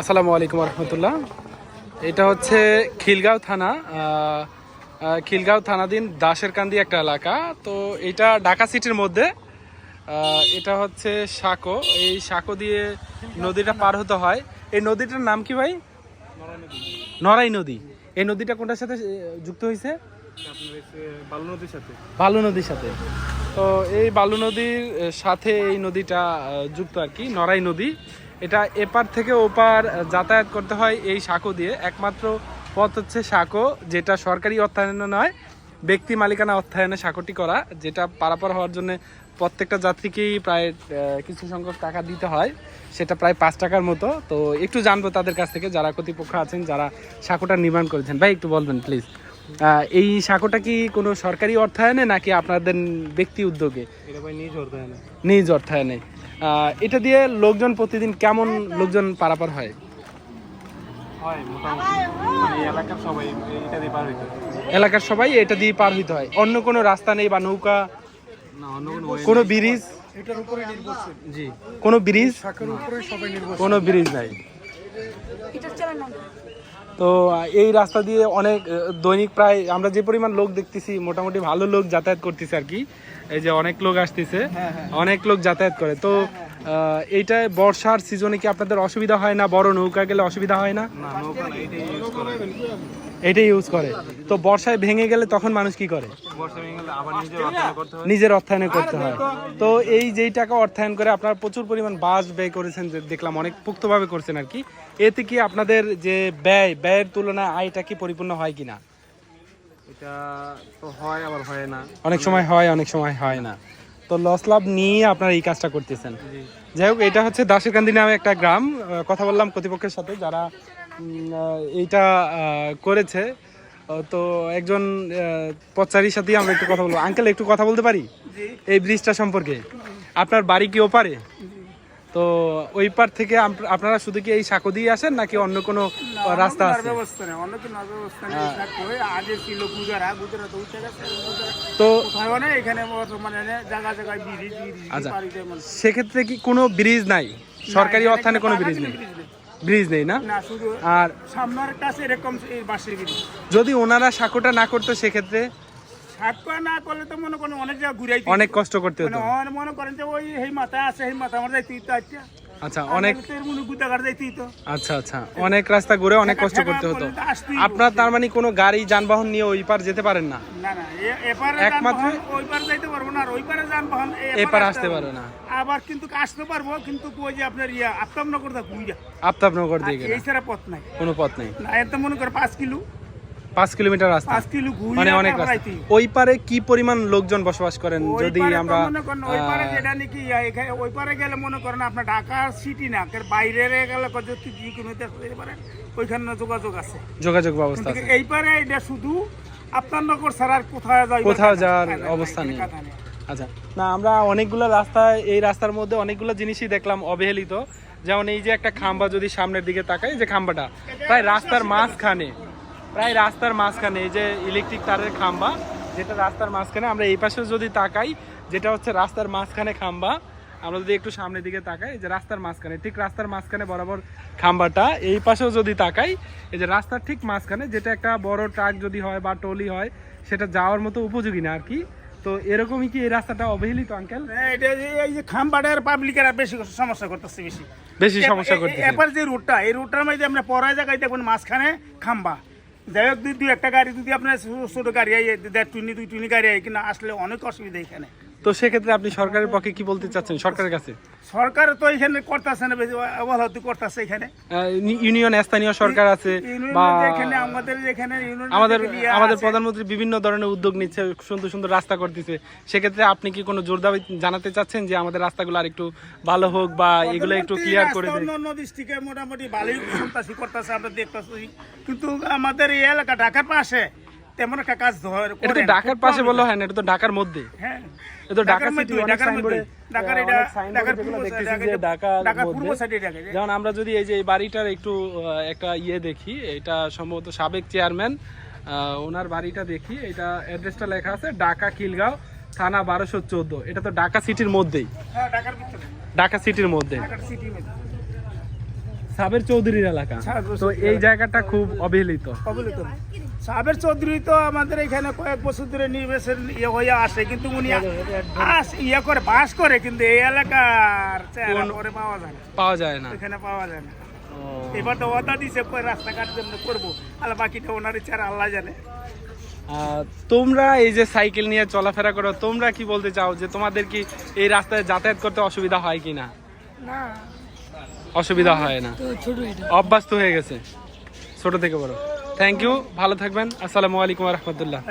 আসসালামু আলাইকুম রহমতুল্লাহ। এটা হচ্ছে খিলগাঁও থানা। খিলগাঁও থানাধীন দাসের কান্দি একটা এলাকা। তো এটা ঢাকা সিটির মধ্যে। এটা হচ্ছে সাঁকো। এই সাঁকো দিয়ে নদীটা পার হতে হয়। এই নদীটার নাম কি ভাই? নড়াই নদী। এই নদীটা কোনটার সাথে যুক্ত হয়েছে? বালু নদীর সাথে। বালু নদীর সাথে। তো এই বালু নদীর সাথে এই নদীটা যুক্ত আর কি নরাই নদী। এটা এপার থেকে ওপার যাতায়াত করতে হয় এই সাঁকো দিয়ে। একমাত্র পথ হচ্ছে সাঁকো যেটা সরকারি অর্থায়নে নয় ব্যক্তি মালিকানা অর্থায়নে সাঁকোটি করা যেটা পারাপার হওয়ার জন্য প্রত্যেকটা যাত্রীকেই প্রায় কিছু সংখ্যক টাকা দিতে হয়। সেটা প্রায় পাঁচ টাকার মতো। তো একটু জানব তাদের কাছ থেকে যারা কর্তৃপক্ষ আছেন যারা সাঁকোটা নির্মাণ করেছেন। ভাই একটু বলবেন প্লিজ এই সাঁকোটা কি কোনো সরকারি অর্থায়নে নাকি আপনাদের ব্যক্তি উদ্যোগে? নিজ অর্থায়নে। নিজ অর্থায়নে। এটা দিয়ে লোকজন প্রতিদিন কেমন লোকজন পারাপার হয়? হয় মোটামুটি। মানে এলাকার সবাই এটা দিয়ে পার হইতে এলাকার সবাই এটা দিয়ে পার হইতে হয়। অন্য কোনো রাস্তা নেই বা নৌকা? কোনো ব্রিজ? এটার উপরে নির্ভরশীল। জি। কোনো ব্রিজ? কোনো ব্রিজ নাই। তো এই রাস্তা দিয়ে অনেক দৈনিক প্রায় আমরা যে পরিমাণ লোক দেখতেছি মোটামুটি ভালো লোক যাতায়াত করতেছে আর কি। এই যে অনেক লোক আসতেছে অনেক লোক যাতায়াত করে। তো আহ, এইটায় বর্ষার সিজনে কি আপনাদের অসুবিধা হয় না? বড় নৌকা গেলে অসুবিধা হয় না? না নৌকা না এটাই ইউজ করে। এটাই ইউজ করে। তো বর্ষায় ভেঙে গেলে তখন মানুষ কি করে? বর্ষা ভেঙে গেলে আবার নিজে রপ্তানি করতে হয়। নিজের অর্থায়নে করতে হয়। তো এই যেই টাকা অর্থায়ন করে আপনারা প্রচুর পরিমাণ বাস ব্যয় করেছেন যে দেখলাম অনেক পুক্তভাবে করছেন আর কি। এতে কি আপনাদের যে ব্যয় ব্যয়ের তুলনায় আয়টা কি পরিপূর্ণ হয় কিনা? এটা তো হয় আবার হয় না। অনেক সময় হয় অনেক সময় হয় না। তো লস লাভ নিয়ে আপনারা এই কাজটা করতেছেন। যাই হোক এটা হচ্ছে দাসেরকান্দি নামে একটা গ্রাম। কথা বললাম কর্তৃপক্ষের সাথে যারা এইটা করেছে। তো একজন আহ, পথচারীর সাথে আমরা একটু কথা বলব। আঙ্কেল একটু কথা বলতে পারি? এই ব্রিজটা সম্পর্কে। আপনার বাড়ি কি ওপারে? তো ওই পার থেকে আপনারা শুধু কি এই সাঁকো দিয়ে আসেন নাকি অন্য কোনো রাস্তা আছে? ব্যবস্থা নেই অন্য কোনো ব্যবস্থা নেই আগে ছিল গুজারা গুজরাট উঠে গেছে তো কোথাও এখানে বর্তমানে জায়গা জায়গায় ব্রিজ ব্রিজ আচ্ছা। সেক্ষেত্রে কি কোনো ব্রিজ নাই? সরকারি এখানে অর্থায়নে কোনো ব্রিজ নেই? ব্রিজ নেই। না? আর সামনের কাছে এরকম যদি ওনারা সাঁকোটা না করতো সেক্ষেত্রে? না করলে তো মনে করেন অনেক জায়গা ঘুরাইতে অনেক কষ্ট করতে মানে হতো মনে করেন যে ওই এই মাথায় আছে এই মাথা আমার যাইতে আচ্ছা আচ্ছা অনেক মনে আচ্ছা আচ্ছা অনেক রাস্তা ঘুরে অনেক কষ্ট করতে হতো। আপনার তার মানে কোনো গাড়ি যানবাহন নিয়ে ওই পার যেতে পারেন না? একমাত্র- ওই পারে যাইতে পারব না আর ওই পারে যানবাহন এপার আসতে পারবে না। আবার কিন্তু আসতে পারব কিন্তু ওই যে আপনার ইয়া আফতাবনগর দা আফতাবনগর দিকে এই ছাড়া পথ নাই। কোনো পথ নেই। না এত মনে করে পাঁচ কিলো। পাঁচ কিলোমিটার রাস্তা। পাঁচ কিলো ঘুরিয়া মানে অনেক রাস্তা। ওই পারে কি পরিমাণ লোকজন বসবাস করেন যদি আমরা ওই পারে যেটা নাকি এখানে- ওই পারে গেলে মনে করেন আপনার ঢাকা সিটি না এর বাইরে গেলে কত কি কিলোমিটার পারে ওইখানে যোগাযোগ আছে। যোগাযোগ ব্যবস্থা আছে। এই পারে এটা শুধু আপনার নগর ছাড়া আর কোথায় যাই কোথাও যাওয়ার অবস্থা নেই। আচ্ছা না আমরা অনেকগুলো রাস্তা এই রাস্তার মধ্যে অনেকগুলো জিনিসই দেখলাম অবহেলিত। যেমন এই যে একটা খাম্বা যদি সামনের দিকে তাকাই যে খাম্বাটা প্রায় রাস্তার মাঝখানে। প্রায় রাস্তার মাঝখানে এই যে ইলেকট্রিক তারের খাম্বা যেটা রাস্তার মাঝখানে আমরা এই পাশে যদি তাকাই যেটা হচ্ছে রাস্তার মাঝখানে খাম্বা আমরা যদি একটু সামনের দিকে তাকাই যে রাস্তার মাঝখানে ঠিক রাস্তার মাঝখানে বরাবর খাম্বাটা এই পাশেও যদি তাকাই এই যে রাস্তার ঠিক মাঝখানে যেটা একটা বড় ট্রাক যদি হয় বা টলি হয় সেটা যাওয়ার মতো উপযোগী না আর কি। তো এরকমই কি এই রাস্তাটা অবহেলিত আঙ্কেল হ্যাঁ, এটা যে- এই যে খাম্বাটার পাবলিকের বেশি সমস্যা করতেছে বেশি। বেশি সমস্যা করতেছে। এবার যে রুটটা এই রুটটার মধ্যে আমরা পড়ায় জায়গায় দেখবেন মাঝখানে খাম্বা। যাই হোক, দুই একটা গাড়ি যদি আপনার ছোট গাড়ি আই দেড় টুনি দুই টুনি গাড়ি আই কিনা, আসলে অনেক অসুবিধা এখানে। তো সেক্ষেত্রে আপনি সরকারের পক্ষে কি বলতে চাচ্ছেন? সরকারের কাছে? সরকার তো এখানে করতেছে না বেশি অবহেলিত করতেছে এখানে। ইউনিয়ন স্থানীয় সরকার আছে বা এখানে আমাদের ইউনিয়ন আমাদের আমাদের প্রধানমন্ত্রী বিভিন্ন ধরনের উদ্যোগ নিচ্ছে সুন্দর সুন্দর রাস্তা করতেছে সেক্ষেত্রে আপনি কি কোনো জোর দাবি জানাতে চাচ্ছেন যে আমাদের রাস্তাগুলো আর একটু ভালো হোক বা এগুলো একটু ক্লিয়ার করে দেয়? অন্য ডিস্ট্রিক্টে মোটামুটি ভালোই করতেছে আমরা দেখতেছি। কিন্তু আমাদের এই এলাকা ঢাকার পাশে তেমন একটা কাজ ধর- এটা তো ঢাকার পাশে বলল হয় না এটা তো ঢাকার মধ্যে। হ্যাঁ। এটা তো ঢাকার সিটি অনেক ঢাকার সাইনবোর্ডে মধ্যে। ঢাকার এটা ঢাকার পূর্ব দেখতেছি সাইডে, যে ঢাকার ঢাকার পূর্ব সাইডে ঢাকা যেমন আমরা যদি এই যে এই বাড়িটার একটু একটা ইয়ে দেখি এটা সম্ভবত সাবেক চেয়ারম্যান ওনার বাড়িটা দেখি এটা অ্যাড্রেসটা লেখা আছে ঢাকা কিলগাঁও থানা বারোশো চোদ্দ। এটা তো ঢাকা সিটির মধ্যেই। হ্যাঁ ঢাকার ঢাকা সিটির মধ্যে। ঢাকার সিটির মধ্যে। সাবের চৌধুরীর এলাকা। তো এই জায়গাটা খুব অবহেলিত। অবহেলিত। সাবের চৌধুরী তো আমাদের এখানে কয়েক বছর ধরে নির্বাচন ইয়ে হয়ে আসে কিন্তু উনি ইয়ে করে বাস করে কিন্তু এই এলাকার পরে পাওয়া যায় না। পাওয়া যায় না। এখানে পাওয়া যায় না। এবার তো ওটা দিছে রাস্তাঘাট যেমন করব আর বাকিটা ওনার ইচ্ছা আল্লাহ জানে। তোমরা এই যে সাইকেল নিয়ে চলাফেরা করো তোমরা কি বলতে চাও যে তোমাদের কি এই রাস্তায় যাতায়াত করতে অসুবিধা হয় কি না না অসুবিধা হয় না। অভ্যাস্ত হয়ে গেছে। ছোট থেকে বড়। থ্যাংক ইউ ভালো থাকবেন। আসসালামু আলাইকুম রহমতুল্লাহ।